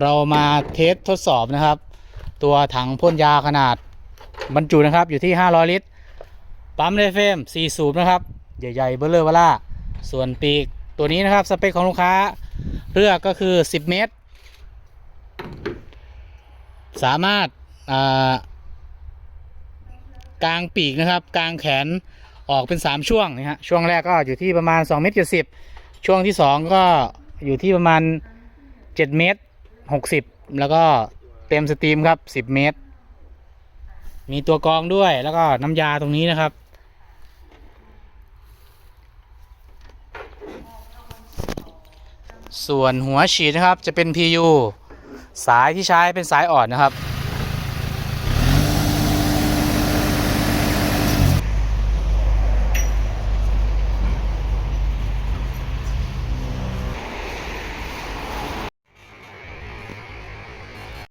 เรามาเทสทดสอบนะครับ ตัวถังพ่นยาขนาดบรรจุนะครับอยู่ที่ 500 ลิตร ปั๊มเรเฟม4สูบนะครับ ใหญ่ๆเบลเลอร์วล่าส่วนปีกตัวนี้นะครับ สเปคของลูกค้าเลือกก็คือ 10 เมตร สามารถกลางปีกนะครับ กลางแขนออกเป็น 3 ช่วงนะฮะช่วงแรกก็อยู่ที่ประมาณ2เมตร70ช่วงที่ 2 ก็อยู่ที่ประมาณ 7 เมตร หกสิบแล้วก็เต็มสตรีมครับสิบเมตร มีตัวกรองด้วยแล้วก็น้ำยาตรงนี้นะครับ ส่วนหัวฉีดนะครับจะเป็น PU สายที่ใช้เป็นสายอ่อนนะครับ